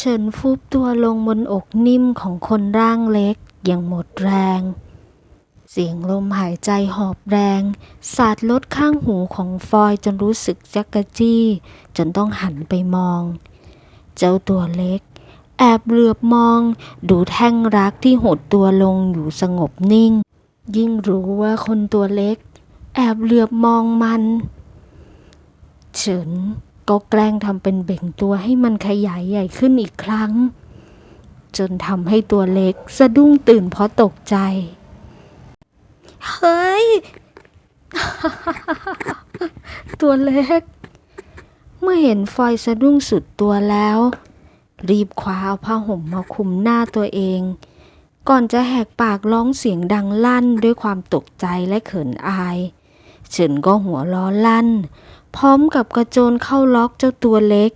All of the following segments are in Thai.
เฉินฟูบตัวลงบนอกนิ่มของคนร่างเล็กอย่างหมดแรง เสียงลมหายใจหอบแรง สาดลดข้างหูของฟอยจนรู้สึกจักกะจี้ จนต้องหันไปมอง เจ้าตัวเล็ก แอบเหลือบมอง ดูแท่งรักที่หดตัวลงอยู่สงบนิ่ง ยิ่งรู้ว่าคนตัวเล็ก แอบเหลือบมองมัน เฉิน ก็แกล้งทำเป็นเบ่งตัวให้มันขยายใหญ่ขึ้นอีกครั้ง จนทำให้ตัวเล็กสะดุ้งตื่นเพราะตกใจ เฮ้ย ตัวเล็ก เมื่อเห็นฟอยสะดุ้งสุดตัวแล้ว รีบคว้าเอาผ้าห่มมาคลุมหน้าตัวเอง ก่อนจะแหกปากร้องเสียงดังลั่นด้วยความตกใจและเขินอายเฉินก็หัวล้อลั่นพร้อมกับกระโจนเข้าล็อกเจ้าตัวเล็ก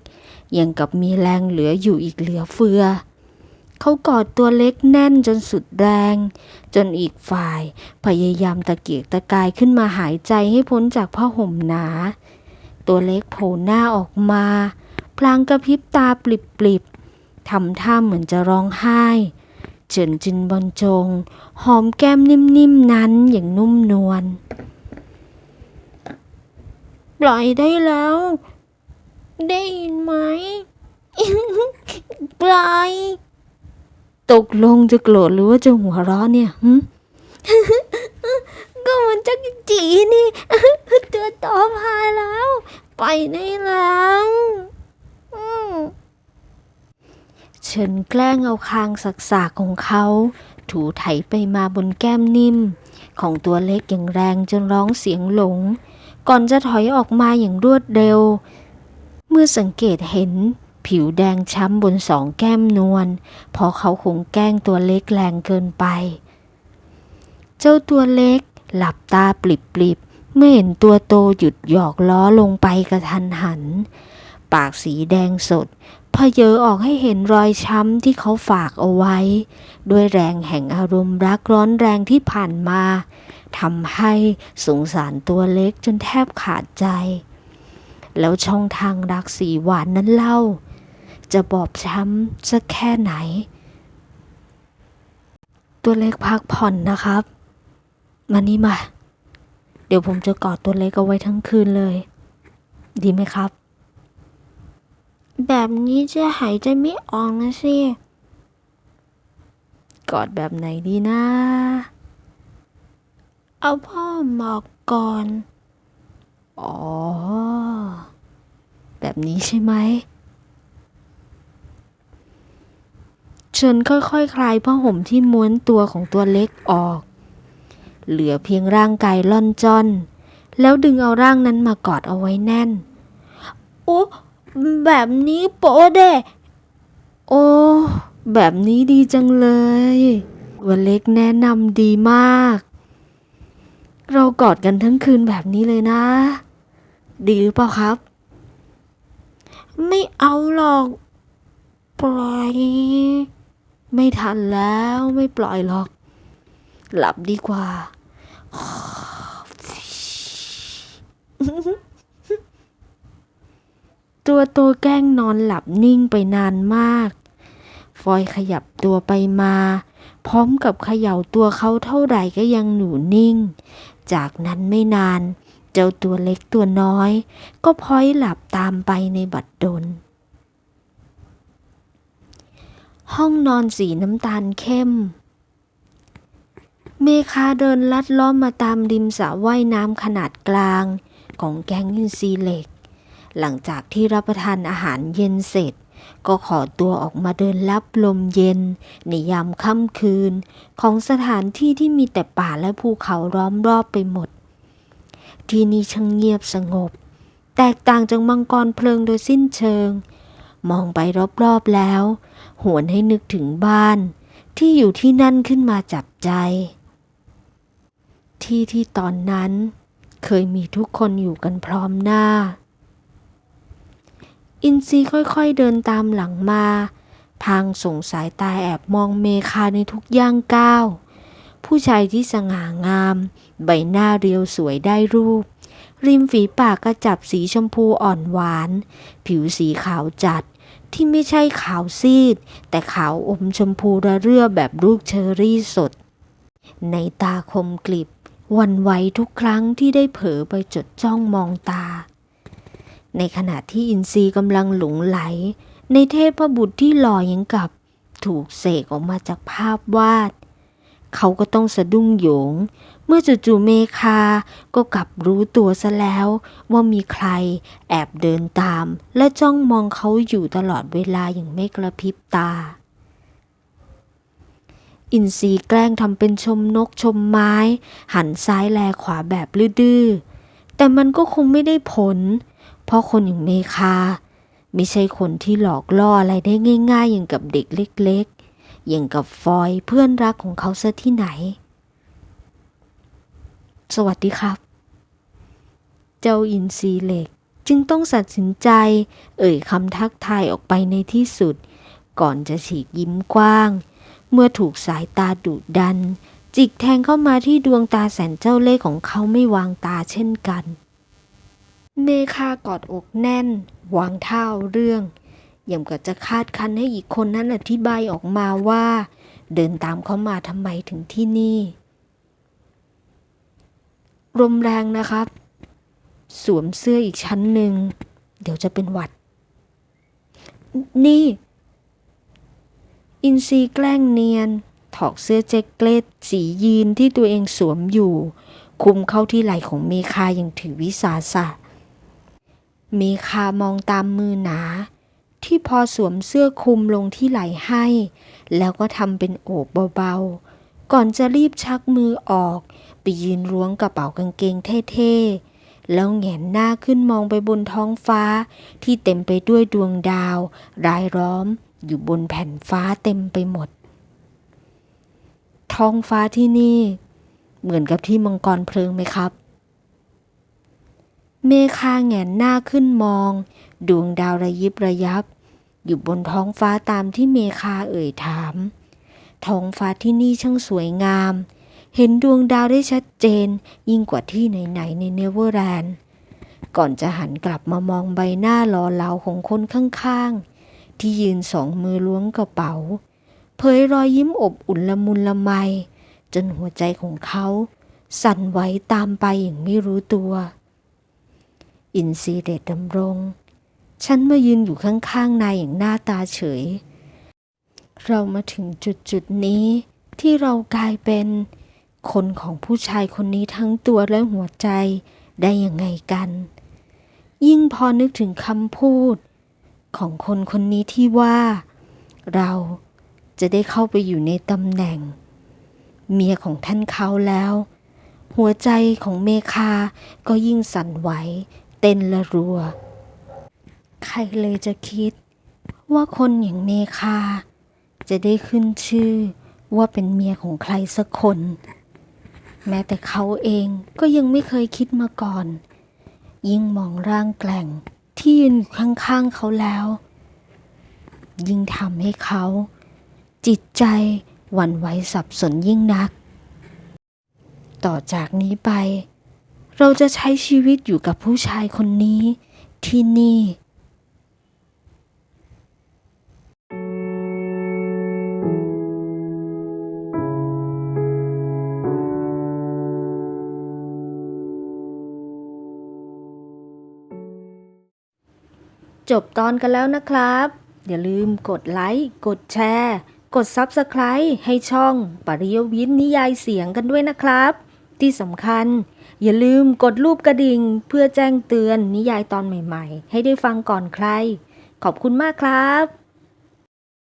ยังกับมีแรงเหลืออยู่อีกเหลือเฟือ เขากอดตัวเล็กแน่นจนสุดแรง จนอีกฝ่ายพยายามตะเกียกตะกายขึ้นมาหายใจให้พ้นจากผ้าห่มหนา ตัวเล็กโผล่หน้าออกมา พลางกระพริบตาปลิบๆทำท่าเหมือนจะร้องไห้เฉินจินบอนจง หอมแก้มนิ่มๆนั้นอย่างนุ่มนวล ปล่อยได้แล้ว ได้ยินไหม ปล่อย ตกลงจะโกรธหรือว่าจะหัวเราะเนี่ยหึก็มันจะจีนี่ตัวต่อพายแล้ว ไปได้แล้วฉินแกล้งเอาคางสักๆของเขา ถูไถไปมาบนแก้มนิ่ม ของตัวเล็กอย่างแรงจนร้องเสียงหลง ก่อนจะถอยออกมาอย่างรวดเร็ว เมื่อสังเกตเห็นผิวแดงช้ำบนสองแก้มนวลเพราะเขาคงแกล้งตัวเล็กแรงเกินไป เจ้าตัวเล็กหลับตาปลิบๆเมื่อเห็นตัวโตหยุดหยอกล้อลงไปกระทันหัน ปากสีแดงสด พเยอออกให้เห็นรอยช้ำที่เขาฝากเอาไว้ ด้วยแรงแห่งอารมณ์รักร้อนแรงที่ผ่านมาทำให้สงสารตัวเล็กจนแทบขาดใจ แล้วช่องทางรักสีหวานนั้นเล่า จะบอบช้ำสักแค่ไหน ตัวเล็กพักผ่อนนะครับ มานี่มา เดี๋ยวผมจะกอดตัวเล็กเอาไว้ทั้งคืนเลย ดีไหมครับ แบบนี้จะหายใจไม่ออกนะสิ กอดแบบไหนดีนะ เอาพ่อหมอกก่อน อ๋อ แบบนี้ใช่ไหม เชิญค่อยๆคคลายผ้าห่มที่ม้วนตัวของตัวเล็กออก เหลือเพียงร่างกายล่อนจอน แล้วดึงเอาร่างนั้นมากอดเอาไว้แน่น โอ้ แบบนี้โป๊เดะโอ้ แบบนี้ดีจังเลยตัวเล็กแนะนำดีมาก เรากอดกันทั้งคืนแบบนี้เลยนะ ดีหรือเปล่าครับ ไม่เอาหรอก ปล่อย ไม่ทันแล้วไม่ปล่อยหรอก หลับดีกว่า ตัวโตแกล้งนอนหลับนิ่งไปนานมาก ฟอยขยับตัวไปมา พร้อมกับเขย่าตัวเขาเท่าไหร่ก็ยังหนูนิ่ง จากนั้นไม่นาน เจ้าตัวเล็กตัวน้อย ก็พลอยหลับตามไปในบัดดล ห้องนอนสีน้ำตาลเข้ม เมคาเดินลัดล้อมมาตามริมสระว่ายน้ำขนาดกลาง ของแก๊งอินซีเหล็ก หลังจากที่รับประทานอาหารเย็นเสร็จ ก็ขอตัวออกมาเดินรับลมเย็น ในยามค่ำคืน ของสถานที่ที่มีแต่ป่าและภูเขาล้อมรอบไปหมด ที่นี่ช่างเงียบสงบ แตกต่างจากมังกรเพลิงโดยสิ้นเชิง มองไปรอบๆแล้ว หวนให้นึกถึงบ้าน ที่อยู่ที่นั่นขึ้นมาจับใจ ที่ที่ตอนนั้นเคยมีทุกคนอยู่กันพร้อมหน้า อินซีค่อยๆเดินตามหลังมา พางส่งสายตาแอบมองเมคาในทุกย่างก้าว ผู้ชายที่สง่างาม ใบหน้าเรียวสวยได้รูป ริมฝีปากกระจับสีชมพูอ่อนหวาน ผิวสีขาวจัดที่ไม่ใช่ขาวซีด แต่ขาวอมชมพูระเรื่อแบบลูกเชอรี่สด ในตาคมกลิบวันไหวทุกครั้งที่ได้เผลอไปจดจ้องมองตา ในขณะที่อินทรีย์กำลังหลงไหล ในเทพบุตรที่หล่อยังกับ ถูกเสกออกมาจากภาพวาด เขาก็ต้องสะดุ้งโหยง เมื่อจู่ๆเมคา ก็กลับรู้ตัวซะแล้วว่ามีใครแอบเดินตาม และจ้องมองเขาอยู่ตลอดเวลาอย่างไม่กระพริบตาอินทรีแกล้งทำเป็นชมนกชมไม้ หันซ้ายแลขวาแบบดื้อแต่มันก็คงไม่ได้ผล ราะคนอย่างเมคาไม่ใช่คนที่หลอกล่ออะไรได้ง่าย ๆ อย่างกับเด็กเล็กๆ อย่างกับฟอยเพื่อนรักของเขาซะที่ไหน สวัสดีครับ เจ้าอินทรีเหล็กจึงต้องตัดสินใจ เอ่ยคำทักทายออกไปในที่สุด ก่อนจะฉีกยิ้มกว้าง เมื่อถูกสายตาดุดัน จิกแทงเข้ามาที่ดวงตาแสนเจ้าเล่ห์ของเขาไม่วางตาเช่นกัน เมคากอดอกแน่น วางเท้าเรื่องย่างกับจะคาดคันให้อีกคนนั้นอธิบายออกมาว่า เดินตามเขามาทำไมถึงที่นี่ลมแรงนะครับ สวมเสื้ออีกชั้นหนึ่ง เดี๋ยวจะเป็นหวัด นี่ อินซีแกล้งเนียน ถอกเสื้อแจ็คเก็ตสียีนที่ตัวเองสวมอยู่ คุมเข้าที่ไหล่ของเมคาอย่างถือวิสาสะ เมคามองตามมือหนา ที่พอสวมเสื้อคลุมลงที่ไหล่ให้ แล้วก็ทำเป็นโอบเบาๆ ก่อนจะรีบชักมือออก ไปยืนล้วงกระเป๋ากางเกงเท่ๆ แล้วแหงนหน้าขึ้นมองไปบนท้องฟ้า ที่เต็มไปด้วยดวงดาว รายล้อม อยู่บนแผ่นฟ้าเต็มไปหมด ท้องฟ้าที่นี่ เหมือนกับที่มังกรเพลิงไหมครับ เมฆาแหงนหน้าขึ้นมอง ดวงดาวระยิบระยับ อยู่บนท้องฟ้าตามที่เมฆาเอ่ยถาม ท้องฟ้าที่นี่ช่างสวยงาม เห็นดวงดาวได้ชัดเจน ยิ่งกว่าที่ไหนๆในเนเวอร์แลนด์ ก่อนจะหันกลับมามองใบหน้าหล่อเหลาของคนข้างๆ ที่ยืนสองมือล้วงกระเป๋า เผยรอยยิ้มอบอุ่นละมุนละไม จนหัวใจของเขา สั่นไหวตามไปอย่างไม่รู้ตัว อินซีเดชดำรง ฉันมายืนอยู่ข้างๆนายอย่างหน้าตาเฉย เรามาถึงจุดจุดๆนี้ที่เรากลายเป็น คนของผู้ชายคนนี้ทั้งตัวและหัวใจได้ยังไงกัน ยิ่งพอนึกถึงคำพูด ของคนคนนี้ที่ว่า เราจะได้เข้าไปอยู่ในตำแหน่ง เมียของท่านเขาแล้ว หัวใจของเมคาก็ยิ่งสั่นไหว เต้นละรัว ใครเลยจะคิด ว่าคนอย่างเมคา จะได้ขึ้นชื่อว่าเป็นเมียของใครสักคน แม้แต่เขาเองก็ยังไม่เคยคิดมาก่อน ยิ่งมองร่างแกร่งที่ยืนอยู่ข้างๆเขาแล้ว ยิ่งทำให้เขา จิตใจหวั่นไหวสับสนยิ่งนัก ต่อจากนี้ไป เราจะใช้ชีวิตอยู่กับผู้ชายคนนี้ ที่นี่จบตอนกันแล้วนะครับ อย่าลืมกดไลค์ กดแชร์ กด Subscribe ให้ช่อง ปริยวิทย์นิยายเสียงกันด้วยนะครับ ที่สำคัญ อย่าลืมกดรูปกระดิ่งเพื่อแจ้งเตือนนิยายตอนใหม่ๆ ให้ได้ฟังก่อนใคร ขอบคุณมากครับ